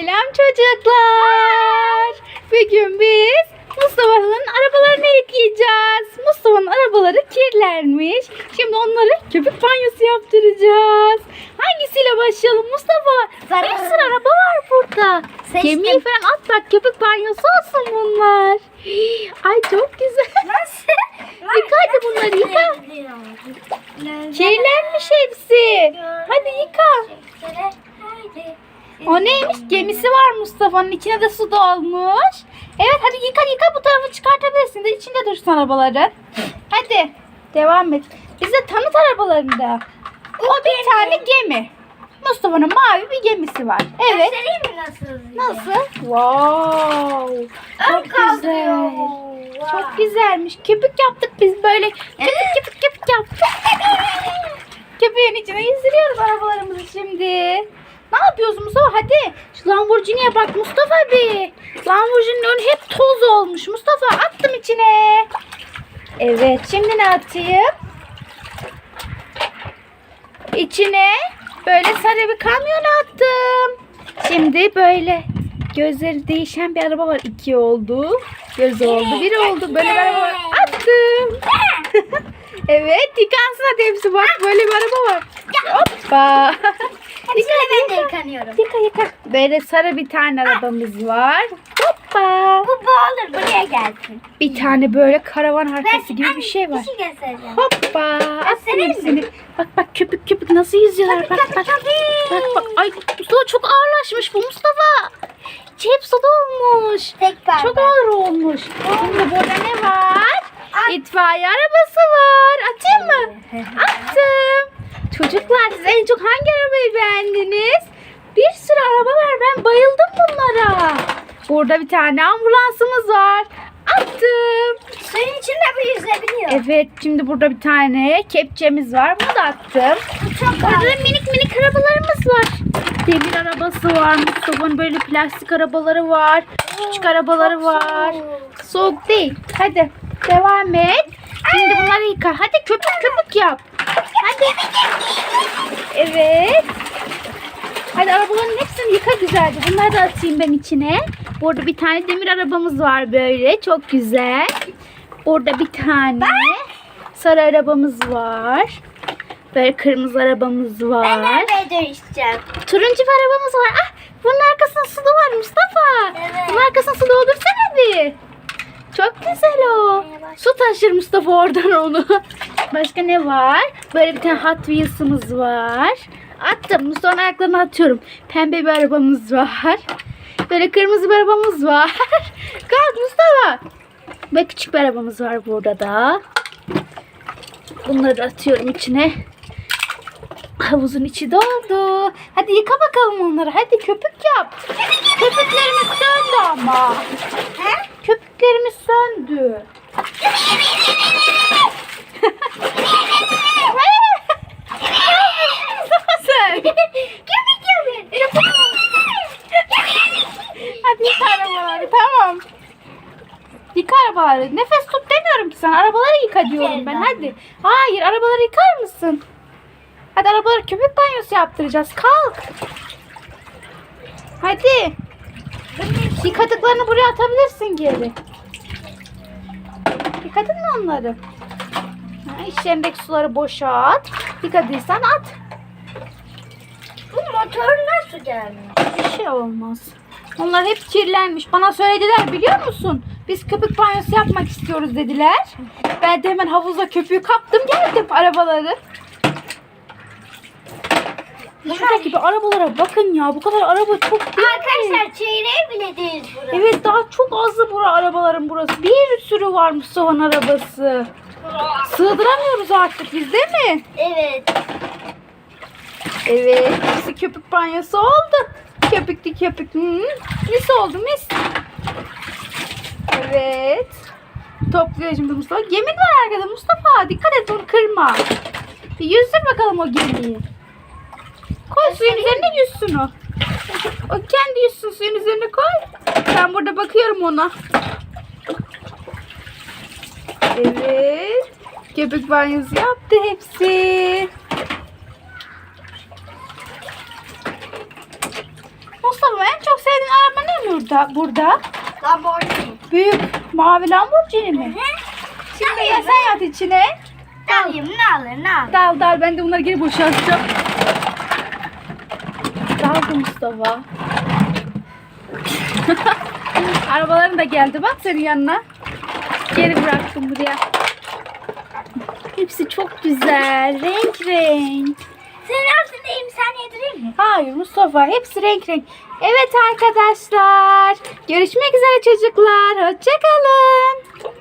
Selam çocuklar. Bugün biz Mustafa'nın arabalarını yıkayacağız. Mustafa'nın arabaları kirlenmiş. Şimdi onları köpük banyosu yaptıracağız. Hangisiyle başlayalım Mustafa? Zaten- Bir sürü araba var burada. Seçtim. Gemiyi falan at bak köpük banyosu olsun bunlar. Ay çok güzel. Nasıl? Yıka hadi bunları yıka. Kirlenmiş hepsi. Hadi yıka. O neymiş? Gemisi var Mustafa'nın. içine de su dolmuş. Evet hadi yıka yıka bu tarafı çıkartabilirsin de içinde dursun arabaların. Hadi devam et. Bize tanıt arabalarını da. O bir tane gemi. Mustafa'nın mavi bir gemisi var. Evet. Göstereyim mi nasıl? Nasıl? Wow. Çok güzel. Çok güzelmiş. Köpük yaptık biz böyle. Köpük köpük köpük yaptık. Köpüğün içine yüzdürüyoruz arabalarımızı şimdi. Yapıyoruz Mustafa? Hadi. Şu Lamborghini'ye bak Mustafa bir. Lamborghini'nin önü hep toz olmuş. Mustafa attım içine. Evet. Şimdi ne atayım? İçine böyle sarı bir kamyon attım. Şimdi böyle gözleri değişen bir araba var. İki oldu. Gözü oldu. Biri oldu. Böyle bir araba var. Attım. evet. Yıkansın hadi hepsi. Bak böyle bir araba var. Hoppa. Hepsini ben de yıkanıyorum. Yıka yıka. Böyle sarı bir tane arabamız var. Hoppa. Bu bu olur buraya gelsin. Bir tane böyle karavan arkası gibi bir şey var. Bir şey göstereceğim. Hoppa. Aferin seni. Bak bak köpük köpük nasıl yüzüyorlar. Bak bak. Bak bak. Ay Mustafa çok ağırlaşmış bu Mustafa. İçi hep su dolmuş. Tek parmak. Çok ağır olmuş. Şimdi burada ne var? İtfaiye arabası var. Atayım mı? Attım. Çocuklar siz en çok hangi arabayı beğendiniz? Bir sürü araba var. Ben bayıldım bunlara. Burada bir tane ambulansımız var. Attım. Suyun içinde bu yüzebiliyor. Evet şimdi burada bir tane kepçemiz var. Bunu da attım. Çok Burada da minik minik arabalarımız var. Demir arabası var. Mustafa'nın böyle plastik arabaları var. Küçük arabaları var. Soğuk değil. Hadi devam et. Şimdi bunları yıka. Hadi köpük köpük yap. Hadi. Evet. Hadi arabaların hepsini yıka güzelce. Bunları da atayım ben içine. Burada bir tane demir arabamız var böyle. Çok güzel. Burada bir tane sarı arabamız var. Böyle kırmızı arabamız Ben var. nereye dönüşeceğim? Turuncu bir arabamız var. Ah, bunun arkasında su da var Mustafa. Evet. Bunun arkasına su doldursana bir. Çok güzel o. Su taşır Mustafa oradan onu. Başka ne var? Böyle bir tane Hot Wheels'ımız var. Attım. Mustafa'nın ayaklarına atıyorum. Pembe bir arabamız var. Böyle kırmızı bir arabamız var. Kalk Mustafa. Ve küçük bir arabamız var burada da. Bunları da atıyorum içine. Havuzun içi doldu. Hadi yıka bakalım onları. Hadi köpük yap. Köpüklerimiz söndü ama. He? Köpüklerimiz söndü. Hadi yıka arabaları tamam. Yıka arabaları. Nefes tut demiyorum ki sana. Arabaları yıka diyorum ben. Hadi. Hayır arabaları yıkar mısın? Hadi arabaları köpük banyosu yaptıracağız. Kalk. Hadi. Yıkadıklarını buraya atabilirsin geri. Yıkadın mı onları? Ha, iş yerindeki suları boşalt. Yıkadıysan at. Bu motor nasıl gelmiyor? Bir şey olmaz. Onlar hep kirlenmiş. Bana söylediler biliyor musun? Biz köpük banyosu yapmak istiyoruz dediler. Ben de hemen havuza köpüğü kaptım geldim arabaları. Şuradaki arabalara bakın ya. Bu kadar araba çok değil mi? Arkadaşlar çeyreği bile değil burası. Evet daha çok azı bura arabaların burası. Bir sürü var Mustafa'nın arabası. Sığdıramıyoruz artık biz değil mi? Evet. Evet. Hepsi köpük banyosu oldu. Köpüklü köpük. Mis oldu mis. Evet. Topluyor şimdi Mustafa. Gemin var arkada Mustafa. Dikkat et onu kırma. Bir yüzdür bakalım o gemiyi. Koy suyun üzerine yüzsün o. O kendi yüzsün suyun üzerine koy. Ben burada bakıyorum ona. Evet. Köpük banyosu yaptı hepsi. Mustafa en çok sevdiğim şurada, burada. Lamborghini. Büyük mavi Lamborghini mi? Şimdi ya sen at içine. Alayım ne alır ne alır. Dal dal ben de bunları geri boşaltacağım. Daldı Mustafa. Arabaların da geldi bak senin yanına. Geri bıraktım buraya. Hepsi çok güzel. Renk renk. Senin ağzındayım sen yedireyim mi? Hayır Mustafa hepsi renk renk. Evet arkadaşlar. Görüşmek üzere çocuklar. Hoşçakalın.